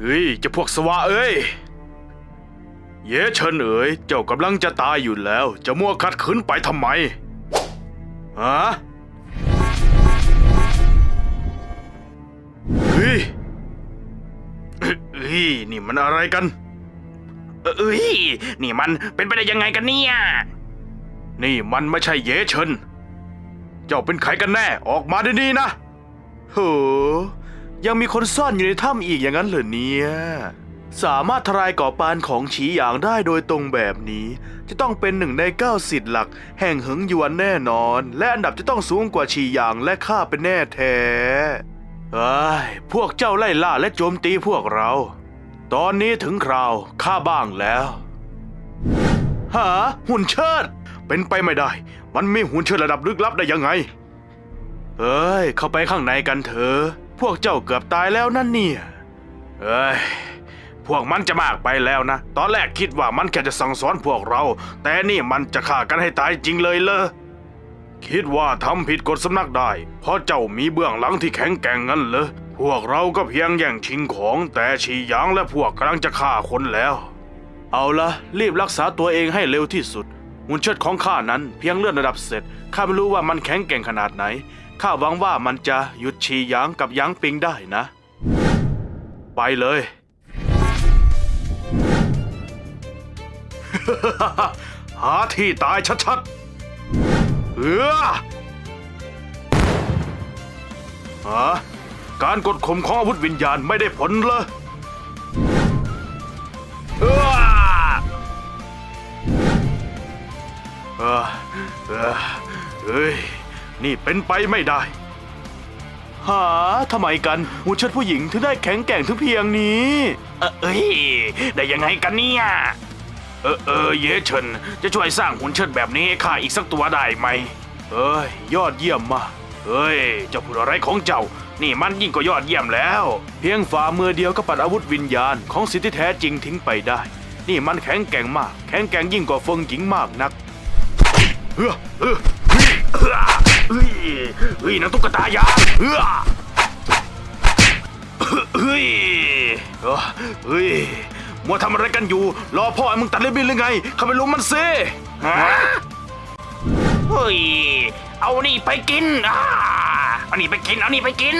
เฮ้ยจะพวกสวะเอ้ย เยเฉินเอ๋ยเจ้ากำลังจะตายอยู่แล้ว จะมัวขัดขืนไปทำไมฮะเฮ้ยเฮ้ยนี่มันอะไรกันเอ้ยนี่มันเป็นไปได้ยังไงกันเนี่ย นี่มันไม่ใช่เยเฉิน เจ้าเป็นใครกันแน่ ออกมาเดี๋ยวนี้นะโห ยังมีคนซ่อนอยู่ในถ้ำอีกอย่างนั้นเหรอเนี่ย สามารถทลายก่อปานของฉีหยางได้โดยตรงแบบนี้ จะต้องเป็นหนึ่งในเก้าสิทธิ์หลัก แห่งเหิงหยวนแน่นอน และอันดับจะต้องสูงกว่าฉีหยางและข้าเป็นแน่แท้เอ้ยพวกเจ้าไล่ล่าและโจมตีพวกเรา ตอนนี้ถึงคราวข้าบ้างแล้ว หาหุ่นเชิด เป็นไปไม่ได้ มันมีหุ่นเชิดระดับลึกลับได้ยังไง เอ้ย เข้าไปข้างในกันเถอะ พวกเจ้าเกือบตายแล้วนั่นเนี่ย เอ้ย พวกมันจะมากไปแล้วนะ ตอนแรกคิดว่ามันแค่จะสั่งสอนพวกเรา แต่นี่มันจะฆ่ากันให้ตายจริงเลยเลอคิดว่าทำผิดกฎสำนักได้ เพราะเจ้ามีเบื้องหลังที่แข็งแกร่งงั้นเหรอ พวกเราก็เพียงแย่งชิงของแต่ฉีหยางและพวกกำลังจะฆ่าคนแล้ว เอาละรีบรักษาตัวเองให้เร็วที่สุดหุ่นเชิดของข้านั้นเพียงเลื่อนระดับเสร็จข้าไม่รู้ว่ามันแข็งแกร่งขนาดไหน ข้าหวังว่ามันจะหยุดชีหยางกับหยางปิงได้นะ ไปเลย หาที่ตายชัดๆเออฮะการกดข่มของอาวุธวิญญาณไม่ได้ผลเลยเออเออเออเอ้ย นี่เป็นไปไม่ได้ หาทำไมกันหุ่นเชิดผู้หญิงถึงได้แข็งแกร่งถึงเพียงนี้ เอ่อเอ้ยได้ยังไงกันเนี่ย เออเออเยเฉินจะช่วยสร้างหุ่นเชิดแบบนี้ให้ข้าอีกสักตัวได้ไหม เอ้ย ยอดเยี่ยมมากเฮ้ย เจ้าพูดอะไรของเจ้า นี่มันยิ่งกว่ายอดเยี่ยมแล้ว เพียงฝ่ามือเดียวก็ปัดอาวุธวิญญาณของสิทธิแท้จริงทิ้งไปได้ นี่มันแข็งแกร่งมาก แข็งแกร่งยิ่งกว่าเฟิงหญิงมากนัก เฮ้อเฮ้อเฮ้ยเฮ้อ เฮ้ยเฮ้ยนางตุ๊กตายางเฮ้อเฮ้ยเอ้อเฮ้ยมัวทำอะไรกันอยู่ รอพ่อไอ้มึงตัดเล็บบินหรือไง เข้าไปลุมมันเซฮะเฮ้ย เอานี่ไปกินอ่าเอานี่ไปกิน เอานี่ไปกิน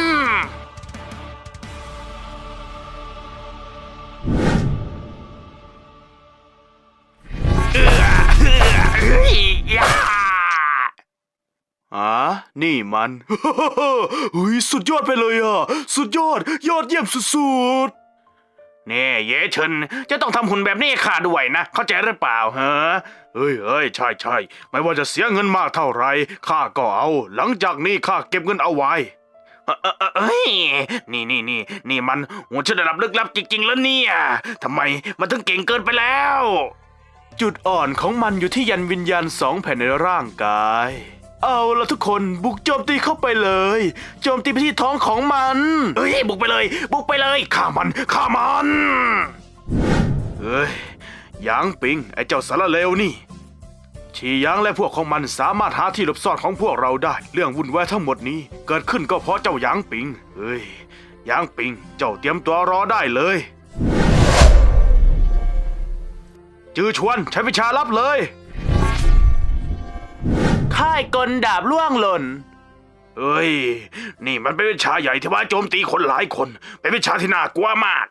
อ่านี่มันเฮ้ยสุดยอดไปเลยอะ สุดยอด ยอดเยี่ยมสุดเน่เย่เฉินจะต้องทำหุ่นแบบนี้ข้าด้วยนะ เข้าใจหรือเปล่าฮะๆเฮ้ยเฮ้ยใช่ใช่ไม่ว่าจะเสียเงินมากเท่าไหรข้าก็เอา หลังจากนี้ข้าเก็บเงินเอาไว้เออเออเออเฮ้ยนี่นี่นี่นี่มันหัวเชิดระดับลึกลับจริง ๆ แล้วเนี่ยทำไมมันถึงเก่งเกินไปแล้ว จุดอ่อนของมันอยู่ที่ยันวิญญาณสองแผ่นในร่างกาย เอาละทุกคนบุกโจมตีเข้าไปเลย โจมตีไปที่ท้องของมันเฮ้ยบุกไปเลย บุกไปเลยฆ่ามันฆ่ามันเฮ้ยหยางปิงไอ้เจ้าสารเลวนี่ชีหยางและพวกของมันสามารถหาที่หลบซ่อนของพวกเราได้ เรื่องวุ่นวายทั้งหมดนี้ เกิดขึ้นก็เพราะเจ้าหยางปิงเฮ้ยหยางปิงเจ้าเตรียมตัวรอได้เลยจือชวนใช้วิชาลับเลย ค่ายกลดาบล่วงหล่นเฮ้ย นี่มันเป็นวิชาใหญ่ที่ว่าโจมตีคนหลายคน เป็นวิชาที่น่ากลัวมาก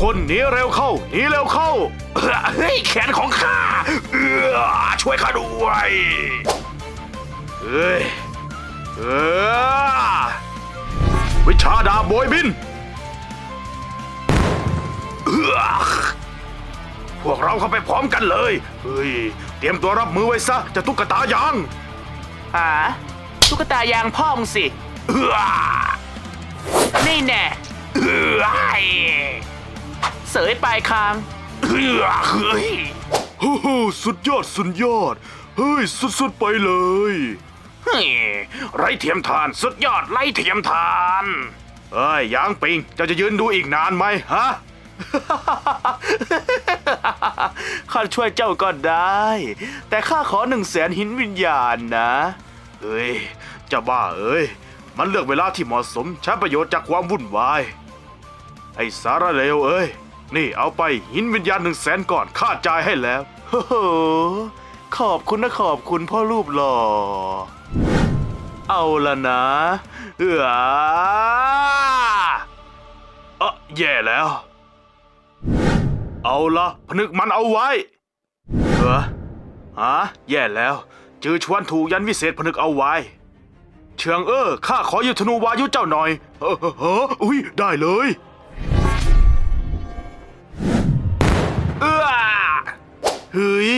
คนหนีเร็วเข้าหนีเร็วเข้าเฮ้ยแขนของข้าเออช่วยข้าด้วยเฮ้ยเออวิชาดาบโบยบิน พวกเราเข้าไปพร้อมกันเลย เฮ้ย เตรียมตัวรับมือไว้ซะเจะตุ๊กตายางหาตุ๊กตายางพ่อมึงสิเอื้อนี่แน่เอื้อเสยปลายคางเอื้อเฮ้ยโอ้โหสุดยอดสุดยอด เฮ้ย สุดๆไปเลยเฮ้ยไรเทียมทาน สุดยอดไรเทียมทาน เอ้ยยางปิงเจ้าจะยืนดูอีกนานไหมฮะ ข้าช่วยเจ้าก็ได้ แต่ข้าขอหนึ่งแสนหินวิญญาณนะเฮ้ยเจะบ้าเอ้ย มันเลือกเวลาที่เหมาะสมใช้ประโยชน์จากความวุ่นวาย ไอ้สารเลวเอ้ย นี่เอาไปหินวิญญาณหนึ่งแสนก่อนค่าจ่ายให้แล้วโอ้โหขอบคุณนะขอบคุณพ่อรูปหล่อ เอาละนะ เออเออแย่แล้ว เอาละพนึกมันเอาไว้เออฮะแย่แล้ว จือชวนถูกยันวิเศษพนึกเอาไว้ เชิงเออข้าขอยุธนูวายุเจ้าหน่อยเออเออเอออุ้ยได้เลยเออเฮ้ย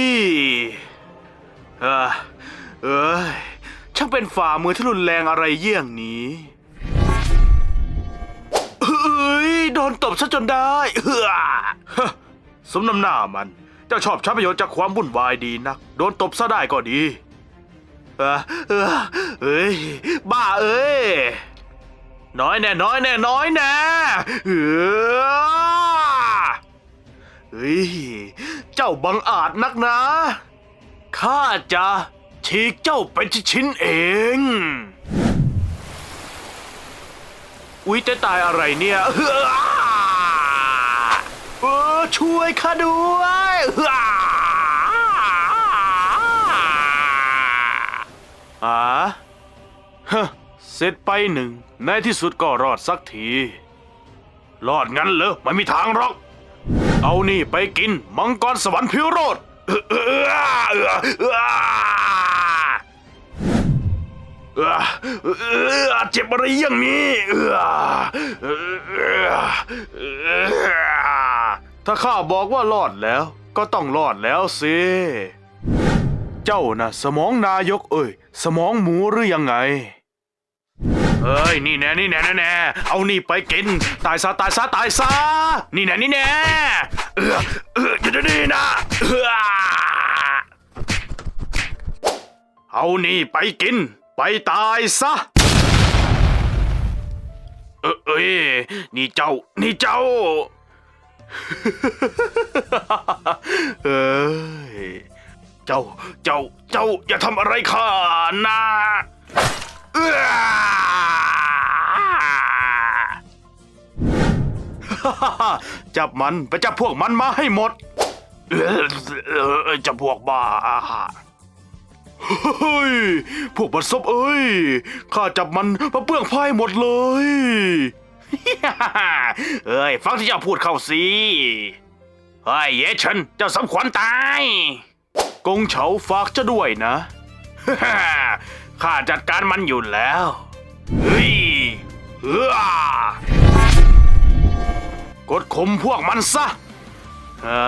เออเอ้ยช่างเป็นฝ่ามือที่รุนแรงอะไรเยี่ยงนี้เฮ้ยโดนตบซะจนได้เฮ้อ สมน้ำหน้ามัน เจ้าชอบใช้ประโยชน์จากความวุ่นวายดีนัก โดนตบซะได้ก็ดี เออเออเอ้ย บ้าเอ้ย น้อยแน่น้อยแน่น้อยแน่เออเฮ้ย เจ้าบังอาจนักนะ ข้าจะฉีกเจ้าเป็นชิ้นเอง อุ๊ยจะตายอะไรเนี่ยเฮ้อ ช่วยข้าด้วยอาฮะเสร็จไปหนึ่ง ในที่สุดก็รอดสักที รอดงั้นเหรอไม่มีทางหรอก เอานี่ไปกิน มังกรสวรรค์พิโรธเออเออเออเออเออเออเจ็บอะไรอย่างนี้ ถ้าข้าบอกว่ารอดแล้ว ก็ต้องรอดแล้วสิ เจ้าน่ะสมองนายกเอ้ย สมองหมูหรือยังไง เอ้ย นี่แน่นี่แน่แน่แน่เอานี่ไปกิน ตายซะตายซะตายซะ นี่แน่นี่แน่เออเอออยู่ดีๆนะเออเอานี่ไปกิน ไปตายซะ เออเอ้ยนี่เจ้า นี่เจ้า เอ้ย เจ้า เจ้า เจ้า อย่าทำอะไรข้านะเอ้อจับมัน ไปจับพวกมันมาให้หมด เออเออจะพวกบ้า เฮ้ย พวกบัดซบเอ้ย ข้าจับมันมาเปลื้องพายหมดเลย เอ้ย ฟังที่เจ้าพูดเข้าสิเฮ้ยเยเชนเจ้าสมควรตาย กงเฉาฝากจะด้วยนะ ข้าจัดการมันอยู่แล้ว เฮ้ยเออกดข่มพวกมันซะฮะ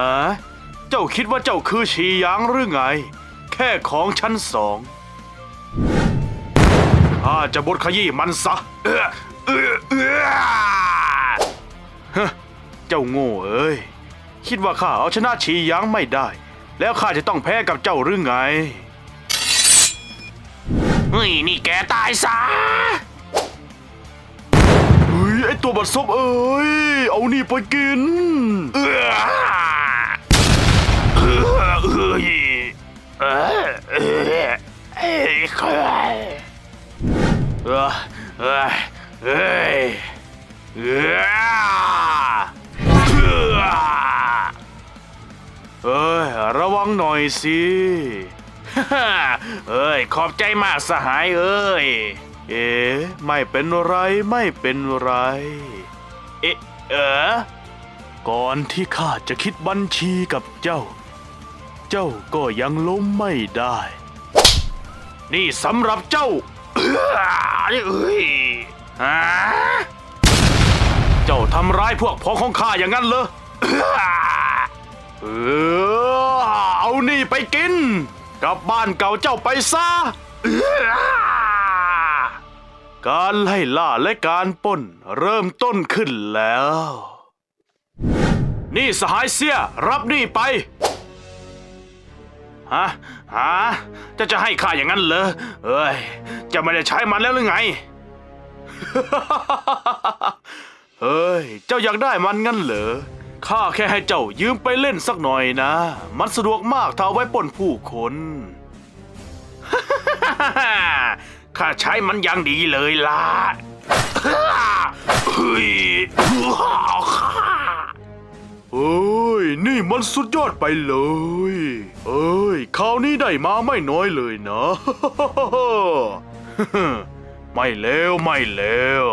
เจ้าคิดว่าเจ้าคือชีหยางหรือไง แค่ของชั้นสอง ข้าจะบดขยี้มันซะเออเออเออฮะเจ้าโง่เอ้ย คิดว่าข้าเอาชนะชียางไม่ได้ แล้วข้าจะต้องแพ้กับเจ้าหรือไง เฮ้ย นี่แกตายซะเฮ้ย ไอตัวบัดซบเอ้ย เอานี่ไปกิน เออเออเอ้ยเออเออ เอ้ยรเอ้ยเอ้ยเอ้อเอ้ยระวังหน่อยสิเอ้ยขอบใจมากสหายเอ้ย เอ๊ไม่เป็นไรไม่เป็นไร เอ๊ะเออก่อนที่ข้าจะคิดบัญชีกับเจ้า เจ้าก็ยังล้มไม่ได้ นี่สำหรับเจ้า เอ้ยฮะเจ้าทำร้ายพวกพ้องของข้าอย่างนั้นเหรอเออเอานี่ไปกิน กลับบ้านเก่าเจ้าไปซะการไล่ล่าและการป้นเริ่มต้นขึ้นแล้ว นี่สหายเสียรับนี่ไป ฮะฮะจะจะให้ข้าอย่างนั้นเหรอเอ้ย จะไม่ได้ใช้มันแล้วหรือไง เฮ้ย เจ้าอยากได้มันงั้นเหรอ ข้าแค่ให้เจ้ายืมไปเล่นสักหน่อยนะ มันสะดวกมากถ้าเอาไว้ป้นผู้คนข้าใช้มันอย่างดีเลยล่ะเฮ้ย เอ้ย นี่มันสุดยอดไปเลย เอ้ยคราวนี้ได้มาไม่น้อยเลยนะ ไม่เลวไม่เลว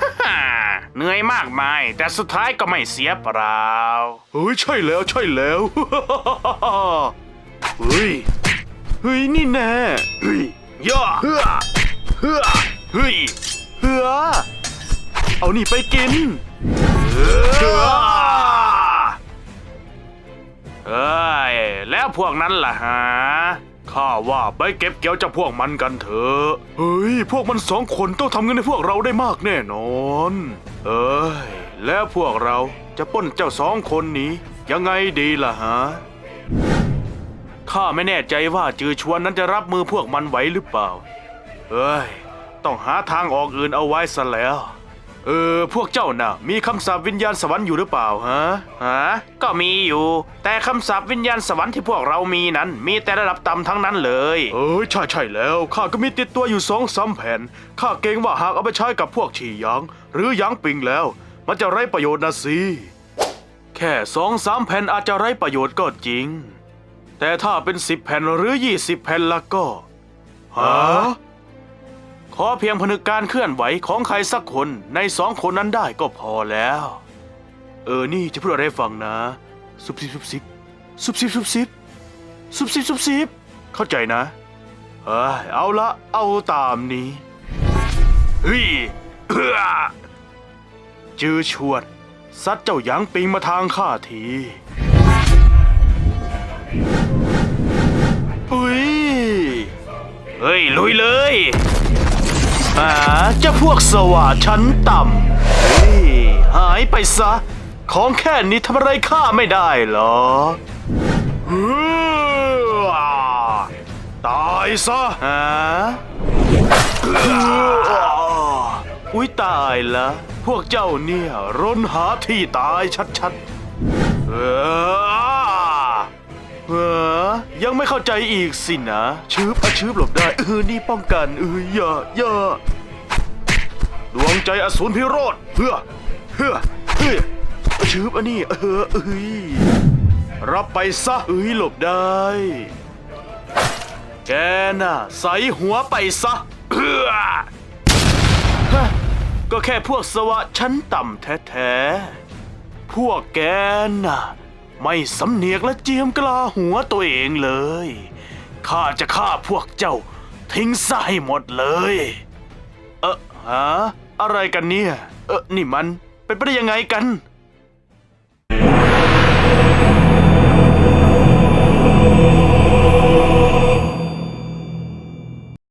ฮ่าเหนื่อยมากมาย แต่สุดท้ายก็ไม่เสียเปล่าเฮ้ยใช่แล้วใช่แล้ว เฮ้ย เฮ้ยนี่แน่เฮ้ยย่าเฮือเฮือเฮ้ยเฮือเอานี่ไปกินเฮ้ ย แล้วพวกนั้นล่ะฮะ ข้าว่าไปเก็บเกี่ยวจากพวกมันกันเถอะ เฮ้ย พวกมันสองคนต้องทำเงินให้พวกเราได้มากแน่นอน เอ้ย แล้วพวกเราจะป้นเจ้าสองคนนี้ ยังไงดีล่ะฮะ ข้าไม่แน่ใจว่าจือชวนนั้นจะรับมือพวกมันไหวหรือเปล่า เอ้ย ต้องหาทางออกอื่นเอาไว้ซะแล้ว เออ พวกเจ้าน่ะ มีคำสาปวิญญาณสวรรค์อยู่หรือเปล่าฮะฮะก็มีอยู่ แต่คำสาปวิญญาณสวรรค์ที่พวกเรามีนั้น มีแต่ระดับต่ำทั้งนั้นเลย เออใช่ใช่แล้วข้าก็มีติดตัวอยู่สองสามแผ่นข้าเกรงว่าหากเอาไปใช้กับพวกฉี่หยางหรือหยางปิงแล้ว มันจะไร้ประโยชน์นะสิแค่สองสามแผ่นอาจจะไร้ประโยชน์ก็จริง แต่ถ้าเป็นสิบแผ่นหรือยี่สิบแผ่นละก็ฮะข อเพียงพนึกการเคลื่อนไหวของใครสักคนในสองคนนั้นได้ก็พอแล้ว เออนี่จะพูดอะไรฟังนะ ซุบซิบซุบซิบซุบซิบซุบซิบซุบซิบซุบซิบเข้าใจนะเฮ้ยเอาละเอาตามนี้เฮ้ยเฮ้อจื้อชวดซัดเจ้าหยางปิงมาทางข้าทีอุ้ยเฮ้ยลุยเลย อ่าเจ้าพวกสว่าชั้นต่ำเฮ้ยหายไปซะ ของแค่นี้ทำอะไรข้าไม่ได้หรอกเฮ้อตายซะฮะอุ้ยตายละพวกเจ้าเนี่ยร้นหาที่ตายชัดๆเออ เออยังไม่เข้าใจอีกสินะ ชืบอะชืบหลบได้เออนี่ป้องกันเอออย่าอย่าดวงใจอสูรพิโรธเฮือเฮือเฮืออชืบอันนี้เออเอ้ยรับไปซะเอ้ยหลบได้ แกน่ะใส่หัวไปซะเฮ้อก็แค่พวกสวะชั้นต่ำแท้ๆ พวกแกน่ะ ไม่สำเนียกและเจียมกลาหัวตัวเองเลย ข้าจะฆ่าพวกเจ้า ทิ้งซะให้หมดเลย เออฮะอะไรกันเนี่ย เออนี่มันเป็นไปได้ยังไงกัน